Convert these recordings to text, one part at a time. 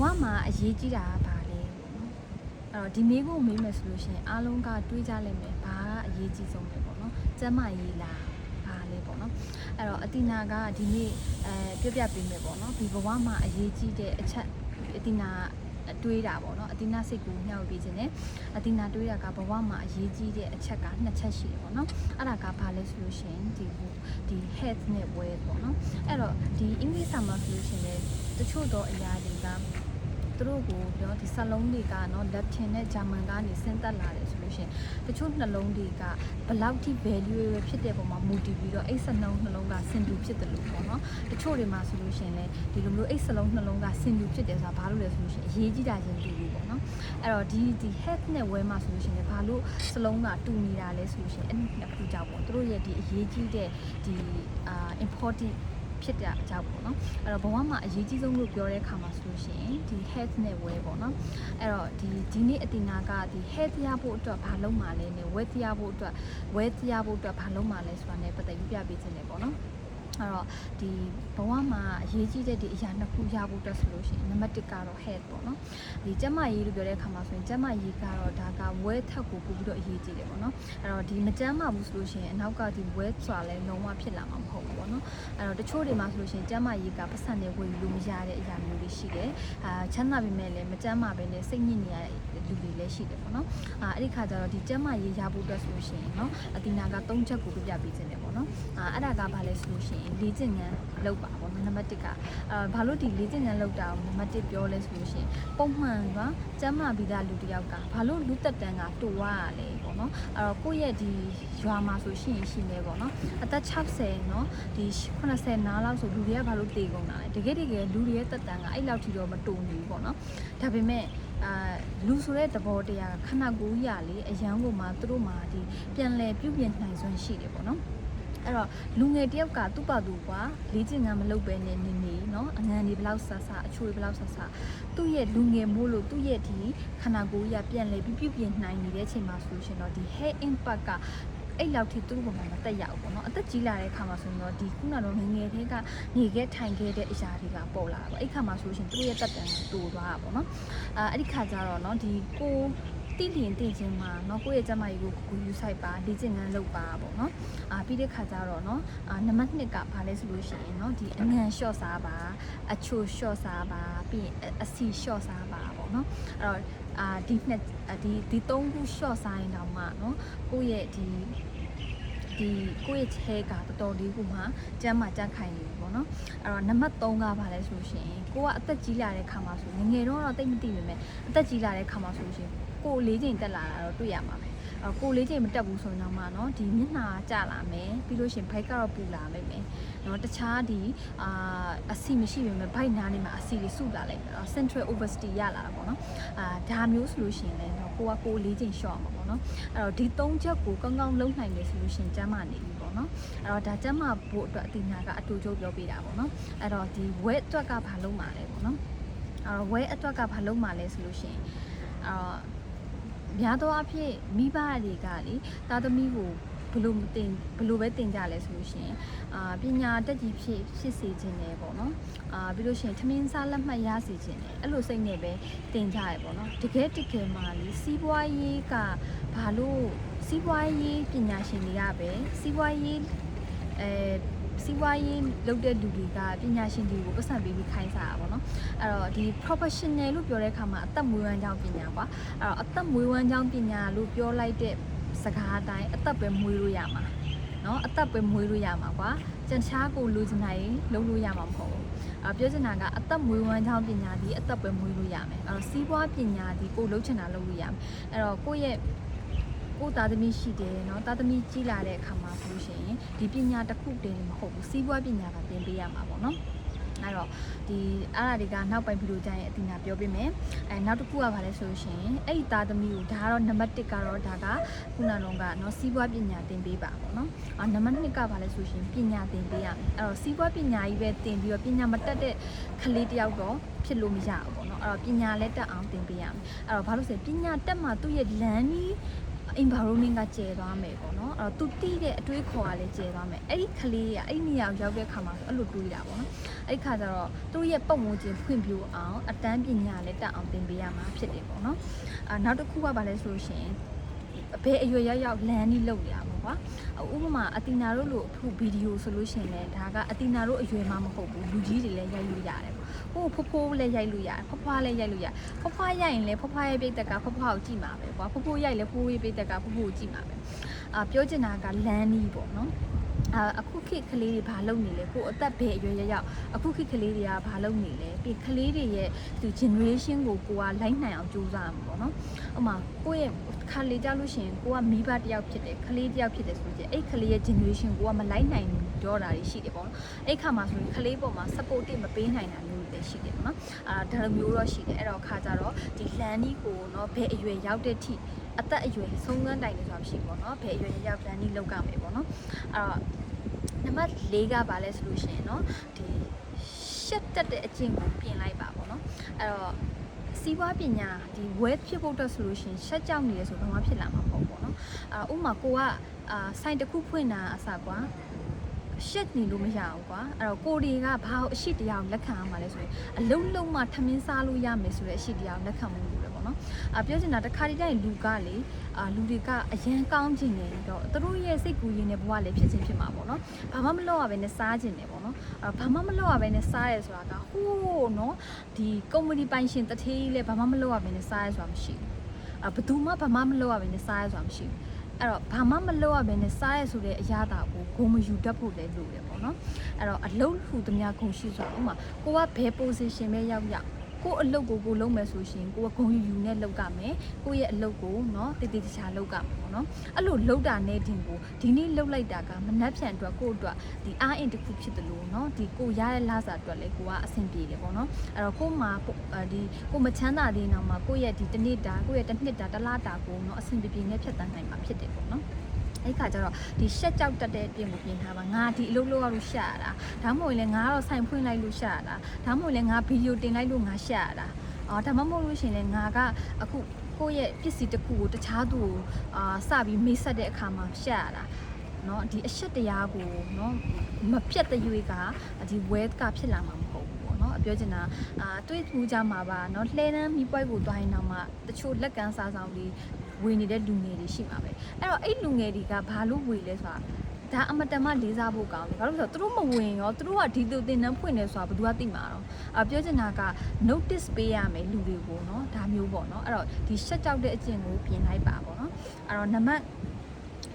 ဝမှာအရေးကြီးတာကဘာလဲပေါ့နော်အဲ့တော့ဒီမေးခွန်းမေးမယ်ဆိုလို့ရှိရင်အားလုံးကတွေးကြလိမ့်မယ်ဘာကအရေးကြီးဆုံးလဲပေါ့နော်ကျမ်းမာရေးလားဘာလဲပေါ့နော်အဲ့တော့အတိနာကဒီနေ့အဲပြပြပေးမယ်ပေါ့နော်ဒီဘဝမှာအရေးကြီးတဲ့အချက်အတိနာတွေးတာပေါ့နော်အတိနာစိတ်ကိုမျှဝေပေးခြင်းနဲ့အတိနာတွေးတာကဘဝမှာအရေးကြီးတဲ့အချက်ကနှစ်ချက်ရှိတယ်ပေါ့နော်အဲ့ဒါကဘာလဲဆိုလို့ရှိရင်ဒီဒီ health နဲ့ wealth ပေါ့နော်အဲ့တော့ဒီအင်္ဂလိပ်စာမှာဆိုလို့ရှိရင်လည်းတချို့တော့အရာတွေက သူတို့ကိုပြောဒီစလုံးတွေကနော်လက်ထင်နဲ့ဂျာမန်ကနေဆင်းသက်လာတယ်ဆိုလို့ရှိရင်တချို့နှလုံးတွေကဘယ်လောက်ထိ value ပဲဖြစ်တဲ့ပုံမှာမူတည်ပြီးတော့အဲ့စလုံးနှလုံးကစင်တူဖြစ်တယ်လို့ပေါ့နော်တချို့တွေမှာဆိုလို့ရှိရင်လည်းဒီလိုမျိုးအဲ့စလုံးနှလုံးကစင်တူဖြစ်တယ်ဆိုတာဘာလို့လဲဆိုလို့ရှိရင်အရေးကြီးတာချင်းတူပြီပေါ့နော်အဲ့တော့ဒီဒီ health နဲ့ wealth မှာဆိုလို့ရှိရင်လည်းဘာလို့စလုံးကတူနေတာလဲဆိုလို့ရှိရင်အဲ့နှစ်ခုကြောင့်ပေါ့သူတို့ရဲ့ဒီအရေးကြီးတဲ့ဒီအာ important ဖြစ်တဲ့အကြောင်းပေါ့နော်အဲ့တော့ဘဝမှာအရေးကြီးဆုံးလို့ပြောတဲ့အခါမှာဆိုလို့ရှိရင်ဒီ health နဲ့ wealth ပေါ့နော်အဲ့တော့ဒီဒီနေ့အတင်နာကဒီ health ရဖို့အတွက်ဘာလုပ်မှာလဲနဲ့ wealth ရဖို့အတွက် wealth ရဖို့အတွက်ဘာလုပ်မှာလဲဆိုတာ ਨੇ ပတ်သက်ပြီးပြပေးခြင်းတယ်ပေါ့နော် အဲ့တော့ဒီဘဝမှာအရေးကြီးတဲ့ဒီအရာနှစ်ခုရဖို့အတွက်ဆိုလို့ရှိရင်နံပါတ်1ကတော့ health ပေါ့နော်ဒီကျန်းမာရေးလို့ပြောတဲ့အခါမှာဆိုရင်ကျန်းမာရေးကတော့ဒါက wealth ထက်ကိုပို့ပြီးတော့အရေးကြီးတယ်ပေါ့နော်အဲ့တော့ဒီမကျန်းမာဘူးဆိုလို့ရှိရင်အနောက်ကဒီ wealth ဆိုတာလည်းလုံးဝဖြစ်လာမှာမဟုတ်ဘူးပေါ့နော်အဲ့တော့တချို့တွေမှာဆိုလို့ရှိရင်ကျန်းမာရေးကပတ်စံတွေဝယ်လို့မရတဲ့အရာမျိုးတွေရှိတယ်အာချမ်းသာပေမဲ့လည်းမကျန်းမာဘဲနဲ့စိတ်ညစ်နေရတဲ့လူတွေလည်းရှိတယ်ပေါ့နော်အာအဲ့ဒီခါကျတော့ဒီကျန်းမာရေးရဖို့အတွက်ဆိုလို့ရှိရင်เนาะအတီနာက၃ချက်ကိုပြပြပေးခြင်းတယ်ပေါ့နော်အာအဲ့ဒါကဘာလဲဆိုလို့ရှိရင် လေ့ကျင့်ခန်းလုပ်ပါပေါ့နော်နံပါတ်1ကအာဘာလို့ဒီလေ့ကျင့်ခန်းလုပ်တာကိုနံပါတ်1ပြောလဲဆိုလို့ရှိရင်ပုံမှန်ကကျန်းမာပြီးသားလူတစ်ယောက်ကဘာလို့လူသက်တမ်းကတူဝါရလဲပေါ့နော်အဲ့တော့ကိုယ့်ရဲ့ဒီရွာမှာဆိုရှိရင်ရှိနေပေါ့နော်အသက်60เนาะဒီ80နားလောက်ဆိုလူတွေကဘာလို့တေကုန်တာလဲတကယ်တကယ်လူတွေရဲ့သက်တမ်းကအဲ့လောက်ထိတော့မတူနေဘူးပေါ့နော်ဒါပေမဲ့အာလူဆိုတဲ့သဘောတရားကခဏကိုကြီးရလေအရန်ကိုမှသူတို့မှဒီပြန်လဲပြုပြင်နိုင်စွမ်းရှိတယ်ပေါ့နော် အဲ့တော့လူငယ်တယောက်ကသူ့ပါသူကလေးကျင်ကမလုပ်ပဲနေနေနေเนาะအငန်းဒီဘလောက်ဆဆအချိုတွေဘလောက်ဆဆသူ့ရဲ့လူငယ်မို့လို့သူ့ရဲ့ဒီခန္ဓာကိုယ်ကြီးကပြန်လဲပြီးပြုပြင်နိုင်နေတဲ့အချိန်မှာဆိုလို့ရှင်တော့ဒီ hair impact ကအဲ့လောက်ထိသူ့ဘုံမှာမတက်ရဘူးပေါ့နော်အသက်ကြီးလာတဲ့အခါမှာဆိုရင်တော့ဒီခုနကတော့ငယ်ငယ်တည်းကနေခဲ့ထိုင်ခဲ့တဲ့အရာတွေကပေါ်လာတာပေါ့အဲ့ခါမှာဆိုလို့ရှင်သူ့ရဲ့တက်တန်ကတိုးသွားတာပေါ့နော်အာအဲ့ဒီခါကျတော့เนาะဒီကို တိလင်တင့်ချင်းမှာเนาะကိုယ့်ရဲ့ကျမကြီးကိုကိုယူဆိုင်ပါလေ့ကျင့်ခန်းလုပ်ပါပေါ့နော်အာပြီးတဲ့ခါကျတော့เนาะအာနံပါတ်2ကဘာလဲဆိုလို့ရှိရင်เนาะဒီအငံလျှော့စားပါအချိုလျှော့စားပါပြီးရင်အစီလျှော့စားပါပေါ့နော်အဲ့တော့အာဒီနှစ်ဒီဒီသုံးခုလျှော့စားရင်တော့မှเนาะကိုယ့်ရဲ့ဒီဒီကိုယ့်ရဲ့ chair ကတော်တော်လေးကိုမှကျမ်းမာကြခိုင်နေပြီပေါ့နော်အဲ့တော့နံပါတ်3ကဘာလဲဆိုလို့ရှိရင်ကိုကအသက်ကြီးလာတဲ့ခါမှာဆိုငယ်ငယ်တော့တော့တိတ်မသိပေမဲ့အသက်ကြီးလာတဲ့ခါမှာဆိုလို့ရှိရင် ကိုလေးချိန်တက်လာတာတော့တွေ့ရမှာပဲအဲ့ကိုလေးချိန်မတက်ဘူးဆိုရင်တော့မှเนาะဒီမျက်နှာကျလာမယ်ပြီးလို့ရှိရင်ဘိုက်ကတော့ပူလာမယ်မယ်เนาะတခြားဒီအာအဆီမရှိပေမဲ့ဘိုက်နားနေမှာအဆီတွေစုလာလိုက်တယ်เนาะ central obesity ရလာတာပေါ့နော်အာဒါမျိုးဆိုလို့ရှိရင်လည်းเนาะကိုကကိုလေးချိန်ရှော့မှာပေါ့နော်အဲ့တော့ဒီ၃ချက်ကိုကောင်းကောင်းလုပ်နိုင်တယ်ဆိုလို့ရှိရင်ကျန်းမာနေပြီပေါ့နော်အဲ့တော့ဒါကျန်းမာဖို့အတွက်အတိညာကအတူတူပြောပြတာပေါ့နော်အဲ့တော့ဒီ weight အတွက်ကဘာလုပ်မှာလဲပေါ့နော်အဲ့တော့ weight အတွက်ကဘာလုပ်မှာလဲဆိုလို့ရှိရင်အာ များသောအားဖြင့်မိဘတွေကလေသားသမီးကိုဘလို့မတင်ဘလို့ပဲတင်ကြလဲဆိုလို့ရှိရင်အာပညာတက်ကြီးဖြစ်ဖြစ်စေခြင်းတယ်ပေါ့နော်အာပြီးလို့ရှိရင်ထမင်းစားလက်မှတ်ရစေခြင်းတယ်အဲ့လိုစိတ်နဲ့ပဲတင်ကြရပေါ့နော်တကယ်တကယ်မှလေစီးပွားရေးကဘာလို့စီးပွားရေးပညာရှင်တွေကပဲစီးပွားရေးအဲ စီးပွားရေးလုပ်တဲ့လူတွေကပညာရှင်တွေကိုပတ်စံပေးပြီးခိုင်းစားတာပေါ့နော်အဲ့တော့ဒီ professional လို့ပြောတဲ့အခါမှာအသက်မွေးဝမ်းကြောင်းပညာကွာအဲ့တော့အသက်မွေးဝမ်းကြောင်းပညာလို့ပြောလိုက်တဲ့စကားအတိုင်းအသက်ပဲမွေးလို့ရမှာနော်အသက်ပဲမွေးလို့ရမှာကွာကြံရှားကိုလိုချင်တာရင်လုပ်လို့ရမှာမဟုတ်ဘူးအပြောချင်တာကအသက်မွေးဝမ်းကြောင်းပညာဒီအသက်ပဲမွေးလို့ရမယ်အဲ့တော့စီးပွားပညာဒီကိုလှုပ်ချင်တာလုပ်လို့ရမယ်အဲ့တော့ကိုယ့်ရဲ့ ကိုယ်သားသမီးရှိတယ်เนาะသားသမီးကြီးလာတဲ့အခါမှာဆိုလို့ရှိရင်ဒီပညာတစ်ခုတည်းမဟုတ်ဘူးစီးပွားပညာကသင်ပေးရမှာပေါ့နော်အဲ့တော့ဒီအားအရာတွေကနောက်ပိုင်းဗီဒီယိုကြရင်အတိနာပြောပြမယ်အဲနောက်တစ်ခုကဘာလဲဆိုလို့ရှိရင်အဲ့ဒီသားသမီးကိုဒါကတော့နံပါတ်1ကတော့ဒါကခုနလုံးကเนาะစီးပွားပညာသင်ပေးပါပေါ့နော်အာနံပါတ်2ကဘာလဲဆိုရှင်ပညာသင်ပေးရမယ်အဲ့တော့စီးပွားပညာကြီးပဲသင်ပြီးတော့ပညာမတက်တဲ့ကလေးတယောက်တော့ဖြစ်လို့မရဘူးပေါ့နော်အဲ့တော့ပညာလည်းတက်အောင်သင်ပေးရမယ်အဲ့တော့ဘာလို့ဆိုပညာတက်မှသူ့ရဲ့လမ်းကြီး environment ကကျဲသွားမယ်ပေါ့နော်အဲ့တော့သူတီးတဲ့အတွေးခေါ်ကလည်းကျဲသွားမယ်အဲ့ဒီကလေးကအဲ့ဒီနေရာကိုရောက်တဲ့ခါမှာဆိုအဲ့လိုတွေးတာပေါ့နော်အဲ့ဒီခါကျတော့သူ့ရဲ့ပုံမှန်ချင်းဖွင့်ပြအောင်အတန်းပညာလည်းတက်အောင်သင်ပေးရမှာဖြစ်တယ်ပေါ့နော်အာနောက်တစ်ခုကဘာလဲဆိုလို့ရှိရင် ဘယ်အရွယ်ရောက်ရောက်လမ်းနီးလောက်ရပါကွာဥပမာအတီနာတို့လိုအခုဗီဒီယိုဆိုလို့ရှိရင်လည်းဒါကအတီနာတို့အရွယ်မှမဟုတ်ဘူးလူကြီးတွေလည်းရိုက်လို့ရတယ်ပေါ့ဟိုဖိုးဖိုးလည်းရိုက်လို့ရတယ်ဖွားဖွားလည်းရိုက်လို့ရတယ်ဖွားဖွားရိုက်ရင်လည်းဖွားဖွားရဲ့ပြိတ္တကဖွားဖွားကိုကြည့်မှာပဲကွာဖိုးဖိုးရိုက်လည်းဖိုးရဲ့ပြိတ္တကဖိုးဖိုးကိုကြည့်မှာပဲအာပြောချင်တာကလမ်းနီးပေါ့နော် အာအခုခေတ်ကလေးတွေဘာလုပ်နေလဲကိုအသက်ဘယ်အရွယ်ရရောက်အခုခေတ်ကလေးတွေကဘာလုပ်နေလဲပြီးကလေးတွေရဲ့ဒီ generation ကိုကိုကလိုက်နိုင်အောင်ကြိုးစားမှာပေါ့နော်ဥပမာကိုယ့်ရဲ့ခါလေးကြလို့ရှိရင်ကိုကမိဘတစ်ယောက်ဖြစ်တယ်ကလေးတစ်ယောက်ဖြစ်တယ်ဆိုလို့ချင်းအဲ့ကလေးရဲ့ generation ကိုကမလိုက်နိုင်တော့တာတွေရှိတယ်ပေါ့နော်အဲ့ခါမှာဆိုရင်ကလေးပေါ်မှာ support မပေးနိုင်တာမျိုးတွေရှိတယ်ပေါ့နော်အာဒါလိုမျိုးတော့ရှိတယ်အဲ့တော့ခါကြတော့ဒီလန်နီကိုเนาะဘယ်အရွယ်ရောက်တဲ့ထိအသက်အရွယ်ဆုံးခန်းတိုင်နေဆိုတာမရှိဘူးပေါ့နော်ဘယ်အရွယ်ရောက်လန်နီလောက်ကမယ်ပေါ့နော်အဲ့တော့ နံပါတ်၄ကပါလဲဆိုလို့ရှိရင်เนาะဒီရှက်တက်တဲ့အကျင့်ကိုပြင်လိုက်ပါပေါ့နော်အဲ့တော့စီးပွားပညာဒီ web ဖြစ်ဖို့အတွက်ဆိုလို့ရှိရင်ရှက်ကြောက်နေတယ်ဆိုတော့ဘာမှဖြစ်လာမှာမဟုတ်ဘူးပေါ့နော်အာဥပမာကိုကအာဆိုင်တစ်ခုဖွင့်တာအစကွာရှက်နေလို့မရဘူးကွာအဲ့တော့ကိုတွေကဘာအရှိတရားကိုလက်ခံရမှာလဲဆိုရင်အလုံးလုံးမှထမင်းစားလို့ရမယ်ဆိုတဲ့အရှိတရားကိုလက်ခံမှုလို့ပဲပေါ့နော် အာပြောချင်တာတစ်ခါတည်းကျရင်လူကလေအာလူတွေကအရန်ကောင်းခြင်းနေတော့သူတို့ရဲ့စိတ်ကူးရင်းနဲ့ဘဝလည်းဖြစ်ချင်းဖြစ်မှာပေါ့နော်ဘာမှမလုပ်ရဘဲနဲ့စားခြင်းနေပေါ့နော်အဲ့ဘာမှမလုပ်ရဘဲနဲ့စားရဲဆိုတာကဟိုးနော်ဒီကုမ္ပဏီပိုင်ရှင်တထေးကြီးလည်းဘာမှမလုပ်ရဘဲနဲ့စားရဲဆိုတာမရှိဘူးအာဘယ်သူမှဘာမှမလုပ်ရဘဲနဲ့စားရဲဆိုတာမရှိဘူးအဲ့တော့ဘာမှမလုပ်ရဘဲနဲ့စားရဲဆိုတဲ့အရာတာကိုဂုံမယူတတ်ဖို့လည်းလိုတယ်ပေါ့နော်အဲ့တော့အလုံးထူသမျှဂုံရှိဆိုတာဥမာကိုကဘယ် position ပဲရောက်ရောက် ကိုအလုပ်ကိုကိုလုံးမယ်ဆိုရှင်ကိုကဂုံယူယူနဲ့လောက်ကမယ်ကိုရဲ့အလုပ်ကိုเนาะတည်တည်တခြားလောက်ကမယ်ပေါ့နော်အဲ့လိုလောက်တာနဲ့တင်ကိုဒီနေ့လောက်လိုက်တာကမနှက်ဖြန်အတွက်ကို့အတွက်ဒီအားအင်တစ်ခုဖြစ်တယ်လို့เนาะဒီကိုရတဲ့လစာအတွက်လည်းကိုကအဆင်ပြေတယ်ပေါ့နော်အဲ့တော့ကို့မှာဒီကိုမချမ်းသာသေးနောက်မှာကိုယ့်ရဲ့ဒီတစ်နေ့တာကိုယ့်ရဲ့တစ်နှစ်တာတစ်လတာကိုเนาะအဆင်ပြေပြေနဲ့ဖြတ်တန်းနိုင်မှာဖြစ်တယ်ပေါ့နော် အဲ့ခါကျတော့ဒီရှက်ကြောက်တက်တဲ့အပြင်ကိုပြင်ထားပါငါဒီအလုပ်လုပ်ရလို့ရှာရတာဒါမှမဟုတ်ရင်လည်းငါကတော့ဆိုင်ဖွင့်လိုက်လို့ရှာရတာဒါမှမဟုတ်လည်းငါဗီဒီယိုတင်လိုက်လို့ငါရှာရတာအော်ဒါမှမဟုတ်လို့ရှိရင်လည်းငါကအခုကိုယ့်ရဲ့ပစ္စည်းတစ်ခုကိုတခြားသူကိုအာစပြီးမိတ်ဆက်တဲ့အခါမှာရှာရတာเนาะဒီအရှက်တရားကိုเนาะမပြတ်တဲ့ရွေးကဒီ wealth ကဖြစ်လာမှာမဟုတ်ဘူးပေါ့เนาะပြောချင်တာအာတွေးမှုကြမှာပါเนาะလှဲတန်းမိပွဲကိုတွိုင်းတော့မှတချို့လက်ကမ်းစားဆောင်တွေ ဝေနေတဲ့လူငယ်တွေရှိမှာပဲအဲ့တော့အဲ့လူငယ်တွေကဘာလို့ဝေလဲဆိုတာဒါအမတန်မှလေးစားဖို့ကောင်းတယ်ဘာလို့လဲဆိုတော့သူတို့မဝင်ရောသူတို့ကဒီလိုတင်နှံဖွင့်နေဆိုတာဘယ်သူကသိမှာတော့အပြောချင်တာက notice ပေးရမယ်လူတွေကိုเนาะဒါမျိုးပေါ့เนาะအဲ့တော့ဒီရှက်ကြောက်တဲ့အကျင့်ကိုပြင်လိုက်ပါပေါ့เนาะအဲ့တော့နံပါတ်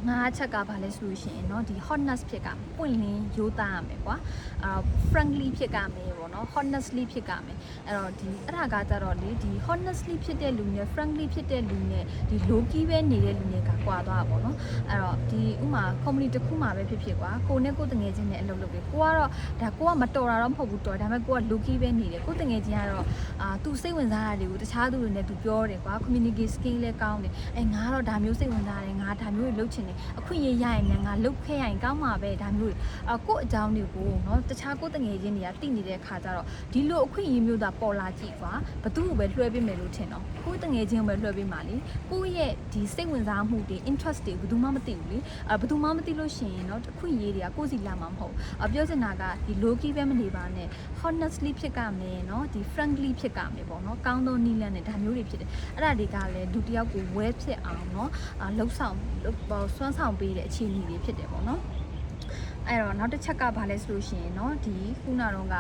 ငါးချက်ကဘာလဲဆိုလို့ရှိရင်เนาะဒီ hotness ဖြစ်ကပွင့်လင်းရိုးသားရမယ်ကွာအာ frankly ဖြစ်ကမယ်ပေါ့เนาะ honestly ဖြစ်ကမယ်အဲ့တော့ဒီအဲ့ဒါကကြတော့လေဒီ honestly ဖြစ်တဲ့လူနဲ့ frankly ဖြစ်တဲ့လူနဲ့ဒီ low key ပဲနေတဲ့လူနဲ့ကကွာသွားတာပေါ့เนาะအဲ့တော့ဒီဥမာ company တစ်ခုမှာပဲဖြစ်ဖြစ်ကွာကိုနဲ့ကိုတငယ်ချင်းနဲ့အလုပ်လုပ်တယ်ကိုကတော့ဒါကိုကမတော်တာတော့မဟုတ်ဘူးတော်ဒါပေမဲ့ကိုက low key ပဲနေတယ်ကိုတငယ်ချင်းကတော့အာသူစိတ်ဝင်စားတာတွေကိုတခြားသူတွေနဲ့သူပြောတယ်ကွာ communicate skill လည်းကောင်းတယ်အဲငါကတော့ဒါမျိုးစိတ်ဝင်စားတယ်ငါဒါမျိုးတွေလုပ်ချင်တယ် အခွင့်အရေးရရင်လည်းငါလုတ်ခဲ့ရရင်ကောင်းမှာပဲဒါမျိုးကို့အကြောင်းတွေကိုနော်တခြားကို့တငယ်ချင်းတွေကသိနေတဲ့ခါကျတော့ဒီလိုအခွင့်အရေးမျိုးသာပေါ်လာကြည့်ကွာဘသူ့ကိုပဲလွှဲပေးမယ်လို့ထင်တော့ကို့တငယ်ချင်းကိုပဲလွှဲပေးမှာလေကို့ရဲ့ဒီစိတ်ဝင်စားမှုတွေ interest တွေဘသူမှမသိဘူးလေဘသူမှမသိလို့ရှိရင်တော့အခွင့်အရေးတွေကကို့စီလာမှာမဟုတ်ပြောချင်တာကဒီ low key ပဲမနေပါနဲ့ honestly ဖြစ်ကမယ်နော်ဒီ friendly ဖြစ်ကမယ်ပေါ့နော်ကောင်းသောနီလန်းနဲ့ဒါမျိုးတွေဖြစ်တယ်အဲ့ဒါတွေကလည်းဒုတိယကိုဝဲဖြစ်အောင်နော်လှုပ်ဆောင်စွမ်းဆောင်ပေးတဲ့အခြေအနေတွေဖြစ်တယ်ပေါ့เนาะအဲ့တော့နောက်တစ်ချက်ကဘာလဲဆိုလို့ရှိရင်เนาะဒီခုနတော့က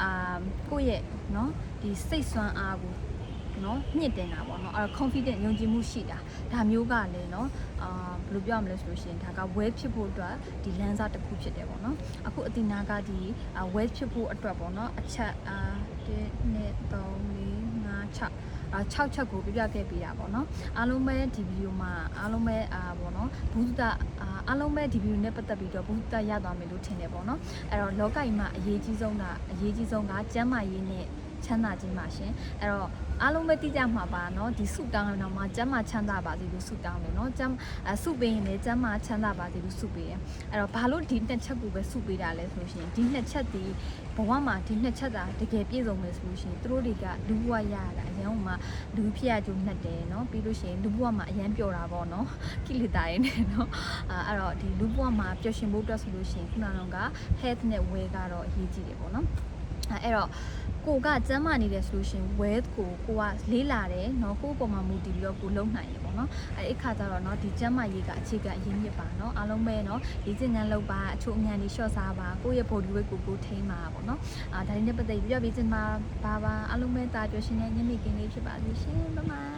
အာကိုယ့်ရဲ့เนาะဒီစိတ်ဆွမ်းအားကိုเนาะမြင့်တင်တာပေါ့เนาะအဲ့တော့ confident ယုံကြည်မှုရှိတာဒါမျိုးကလည်းเนาะအာဘယ်လိုပြောရမလဲဆိုလို့ရှိရင်ဒါက well ဖြစ်ဖို့အတွက်ဒီလမ်းစာတစ်ခုဖြစ်တယ်ပေါ့เนาะအခုအတိနာကဒီ well ဖြစ်ဖို့အတွက်ပေါ့เนาะအချက်အာ1 2 3 4 5 6အာ 6ချက်ကိုပြပြခဲ့ပေးတာပေါ့နော်အားလုံးပဲဒီဗီဒီယိုမှာအားလုံးပဲအာပေါ့နော်ဘူးဒအာအားလုံးပဲဒီဗီဒီယိုနဲ့ပတ်သက်ပြီးတော့ဘူးဒရသွားမယ်လို့ထင်တယ်ပေါ့နော်အဲ့တော့လောကကြီးမှာအရေးကြီးဆုံးကအရေးကြီးဆုံးကကျန်းမာရေးနဲ့ ချမ်းသာခြင်းပါရှင်အဲ့တော့အားလုံးပဲသိကြမှာပါเนาะဒီဆုတောင်းရင်တော့မှကျမ်းမာချမ်းသာပါစေလို့ဆုတောင်းတယ်เนาะကျမ်းအဆုပေးရင်လည်းကျမ်းမာချမ်းသာပါစေလို့ဆုပေးတယ်အဲ့တော့ဘာလို့ဒီနှစ်ချက်ကိုပဲဆုပေးတာလဲဆိုလို့ရှိရင်ဒီနှစ်ချက်ဒီဘဝမှာဒီနှစ်ချက်သာတကယ်ပြည့်စုံမယ်ဆိုလို့ရှိရင်သူတို့တွေကလူဘဝရတာအရင်ကမှလူဖြစ်ရကြုံနှက်တယ်เนาะပြီးလို့ရှိရင်လူဘဝမှာအရန်ပျော်တာပေါ့เนาะကိလေသာရင်းနဲ့เนาะအာအဲ့တော့ဒီလူဘဝမှာပျော်ရွှင်ဖို့အတွက်ဆိုလို့ရှိရင်ခုနကတော့ health နဲ့ wealth ကတော့အရေးကြီးတယ်ပေါ့เนาะ အဲ့အဲ့တော့ကိုကကျမ်းမာနေတယ်ဆိုလို့ရှရင် wealth ကိုကိုကလေးလာတယ်เนาะကိုယ့်ပုံမှာမူတည်ပြီးတော့ကိုလုံနိုင်ရပေါ့เนาะအဲ့ဒီအခါကျတော့เนาะဒီကျမ်းမာရေးကအခြေခံအရင်းမြစ်ပါเนาะအားလုံးပဲเนาะဒီကျင့်ကြံလုပ်ပါအချို့အမြန်ကြီး short စားပါကိုယ့်ရဲ့ body weight ကိုကိုထိန်းပါပေါ့เนาะအာဒါတွေနဲ့ပတ်သက်ပြီးပြောပြီးကျင်မှာပါပါအားလုံးပဲတာပြောရှင်တဲ့ညနေခင်းလေးဖြစ်ပါစေရှင်ဘိုင်ဘိုင်